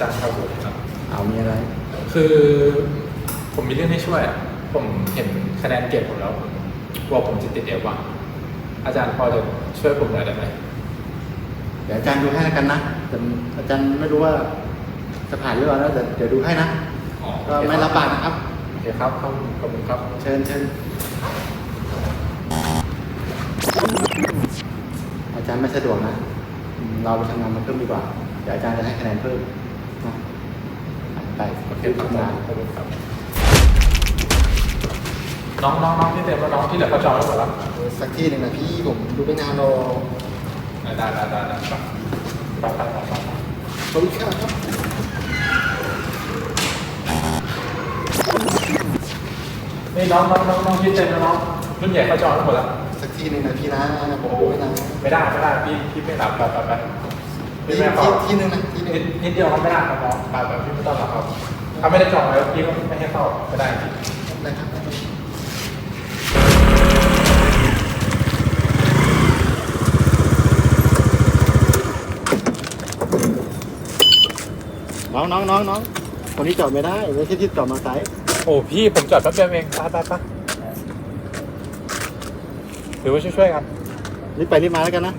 จารย์ครับผมครับ เอามีอะไร คือผมมีเรื่องให้ช่วยอะ ผมเห็นคะแนนเก็บผมแล้วผมกลัวผมจะติดเอฟว่ะอาจารย์พอจะช่วยผมหน่อยได้ไหมเดี๋ยวอาจารย์ดูให้แล้วกันนะแต่อาจารย์ไม่รู้ว่าจะผ่านหรือเปล่านะแต่เดี๋ยวดูให้นะ อ๋อก็ไม่รับปากนะครับ โอเคครับขอบคุณขอบคุณครับ เชิญเชิญอาจารย์ไม่สะดวกนะอืมเราไปทำงานมาเพิ่มดีกว่า เดี๋ยวอาจารย์จะให้คะแนนเพิ่ม นะไปโอเคครับทำงานขอบคุณครับน้องน้องน้องที่เต็มแล้วน้องที่เหลือเขาจองไว้หมดแล้วสักที่หนึ่งนะพี่ผมดูไปนานรอได้ได้ได้ได้ครับไปไปไปไปไปขอบคุณครับนี่น้องน้องน้องน้องที่เต็มแล้วน้องรุ่นใหญ่เขาจองไว้หมดแล้วสักที่หนึ่งนะพี่นะผมดูไปนานไม่ได้ไม่ได้พี่พี่ไม่รับไปไปไปพี่ ที่ไม่ขอที่ที่หนึ่งนะที่หนึ่งนิดนิดเดียวเขาไม่ได้ครับน้องไปไปพี่ไม่ต้องหรอกครับถ้าไม่ได้จองไว้พี่ก็ไม่ให้เข้าไม่ได้จริงนะครับน้องน้องน้องน้องคนนี้จอดไม่ได้ไม่ใช่ที่จอดมาสายโอ้พี่ผมจอดแป๊บเดียวเองไปไปไปหรือว่าช่วยๆกันรีบไปรีบมาแล้วกันนะ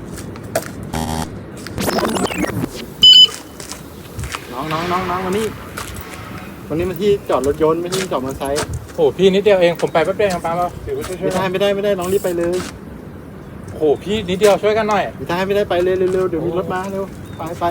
น้องน้องน้องน้องวันนี้ วันนี้มาที่จอดรถยนต์ไม่ใช่ที่จอดมอเตอร์ไซค์โอ้พี่นิดเดียวเองผมไปแป๊บเดียวเองป้าป่ะหรือว่าช่วยไม่ๆได้กันไม่ได้ไม่ได้น้องรีบไปเลยโอ้พี่นิดเดียวช่วยกันหน่อย ไม่ได้ไม่ได้ไปเลยเร็วๆเดี๋ยวมีรถมาเร็วไปไป